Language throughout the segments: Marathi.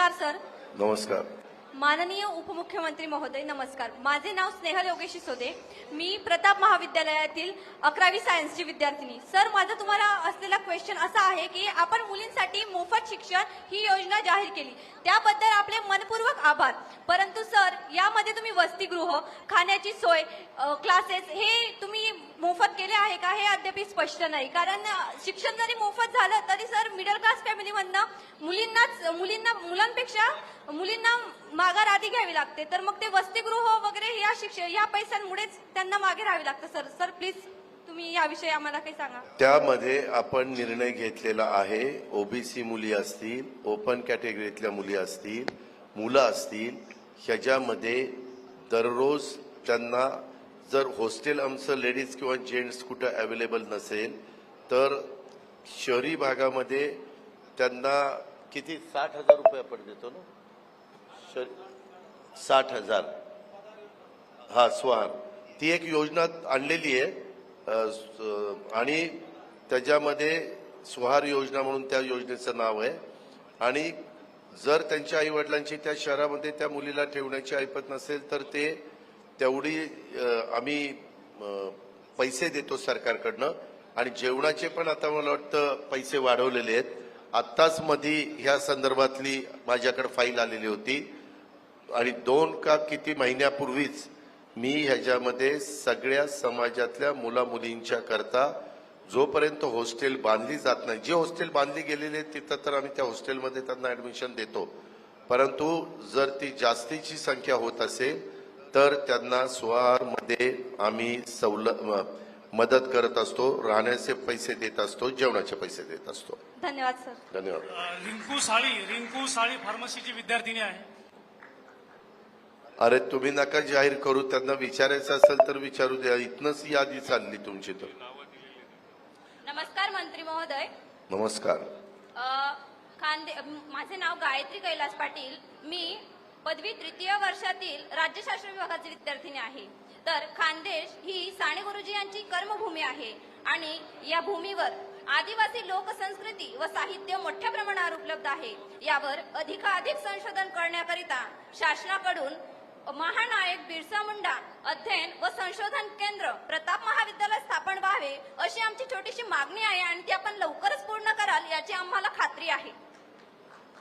नमस्कार सर. नमस्कार. माननीय उपमुख्यमंत्री महोदय नमस्कार. माझे नाव स्नेहल योगेश सिसोदे मी प्रताप महाविद्यालयातील अकरावी सायन्सची विद्यार्थिनी. सर माझा तुम्हाला असलेला क्वेश्चन असा आहे की आपण मुलींसाठी मोफत शिक्षण ही योजना जाहीर केली. त्याबद्दल आपले मनपूर्वक आभार. परंतु सर यामध्ये तुम्ही वसतिगृह खाण्याची सोय क्लासेस हे तुम्ही मोफत केले आहे का हे अद्याप स्पष्ट नाही. कारण शिक्षण जरी मोफत झालं तरी सर मिडल क्लास फॅमिलीमधनं मुलींनाच मुलींना मुलांपेक्षा मुलींना माघार आधी घ्यावी लागते. तर मग ते वसतिगृह वगैरे या शिक्षण या पैशांमुळेच त्यांना मागे राहावी लागतं. सर सर प्लीज तुम्ही याविषयी आम्हाला काही सांगा. त्यामध्ये आपण निर्णय घेतलेला आहे. ओबीसी मुली असतील ओपन कॅटेगरीतल्या मुली असतील मुलं असतील ह्याच्यामध्ये दररोज त्यांना जर हॉस्टेल आमचं लेडीज किंवा जेंट्स कुठं अवेलेबल नसेल तर शहरी भागामध्ये त्यांना किती? साठ हजार रुपये आपण देतो ना? शहरी- साठ हजार. हा स्वार. ती एक योजना आणलेली आहे. आणि त्याच्यामध्ये सुहार योजना म्हणून त्या योजनेचं नाव आहे. आणि जर त्यांच्या आईवडिलांची त्या शहरामध्ये त्या मुलीला ठेवण्याची ऐपत नसेल तर ते तेवढी आम्ही पैसे देतो सरकारकडनं. आणि जेवणाचे पण आता मला वाटतं पैसे वाढवलेले आहेत. आत्ताच मध्ये ह्या संदर्भातली माझ्याकडे फाईल आलेली होती. आणि दोन का किती महिन्यापूर्वीच मी ह्याच्यामध्ये सगळ्या समाजातल्या मुला मुलींच्या करता जोपर्यंत हॉस्टेल बांधली जात नाही जे हॉस्टेल बांधली गेलेली तिथं तर आम्ही त्या हॉस्टेलमध्ये त्यांना ऍडमिशन देतो. परंतु जर ती जास्तीची संख्या होत असेल तर त्यांना स्वारमध्ये आम्ही सवल मदत करत असतो राहण्याचे पैसे देत असतो जेवणाचे पैसे देत असतो. धन्यवाद सर. धन्यवाद. रिंकू साळी रिंकू साळी फार्मसीची विद्यार्थिनी आहे. अरे तुम्ही नका जाहीर करू त्यांना विचारायचं असेल तर विचारू द्या. इथनच यादी चालली तुमची तर. नमस्कार मंत्री महोदय. नमस्कार. अ, खांदे अ, माझे नाव गायत्री कैलास पाटील. मी पदवी तृतीय वर्षातील राज्यशास्त्र विभागाची विद्यार्थिनी आहे. तर खानदेश ही साने गुरुजी यांची कर्मभूमी आहे. आणि या भूमीवर आदिवासी लोकसंस्कृती व साहित्य मोठ्या प्रमाणावर उपलब्ध आहे. यावर अधिकाधिक संशोधन करण्याकरिता शासनाकडून महानायक बिरसा मुंडा अध्ययन व संशोधन केंद्र प्रताप महाविद्यालय स्थापन व्हावे अशी आमची छोटीशी मागणी आहे आणि ती आपण लवकरच पूर्ण कराल याची आम्हाला खात्री आहे.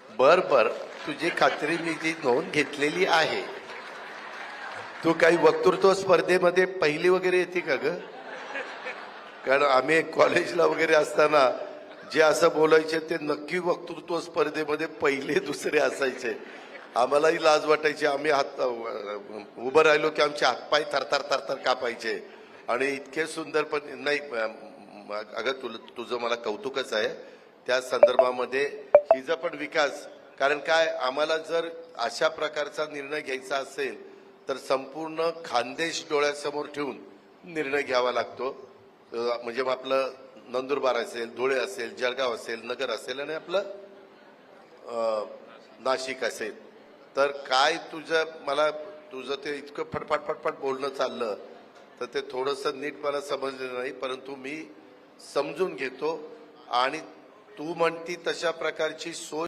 बर बर. तुझी खात्री मी जी नोंद घेतलेली आहे. तू काही वक्तृत्व स्पर्धेमध्ये पहिली वगैरे येते का ग? कारण आम्ही कॉलेजला वगैरे असताना जे असं बोलायचे ते नक्की वक्तृत्व स्पर्धेमध्ये पहिले दुसरे असायचे. आम्हालाही लाज वाटायची. आम्ही हात उभं राहिलो की आमचे हातपाय थरथर थरथर कापायचे. आणि इतके सुंदर पण नाही अगं तुला तुझं मला कौतुकच आहे. त्या संदर्भामध्ये हिचा पण विकास. कारण काय आम्हाला जर अशा प्रकारचा निर्णय घ्यायचा असेल तर संपूर्ण खानदेश डोळ्यासमोर ठेवून निर्णय घ्यावा लागतो. म्हणजे मग आपलं नंदुरबार असेल धुळे असेल जळगाव असेल नगर असेल आणि आपलं नाशिक असेल. तर काय तुझं मला तुझं ते इतकं फटफट फटफट बोलणं चाललं तर ते थोडंसं नीट मला समजलं नाही परंतु मी समजून घेतो आणि तू म्हणती तशा प्रकारची सोय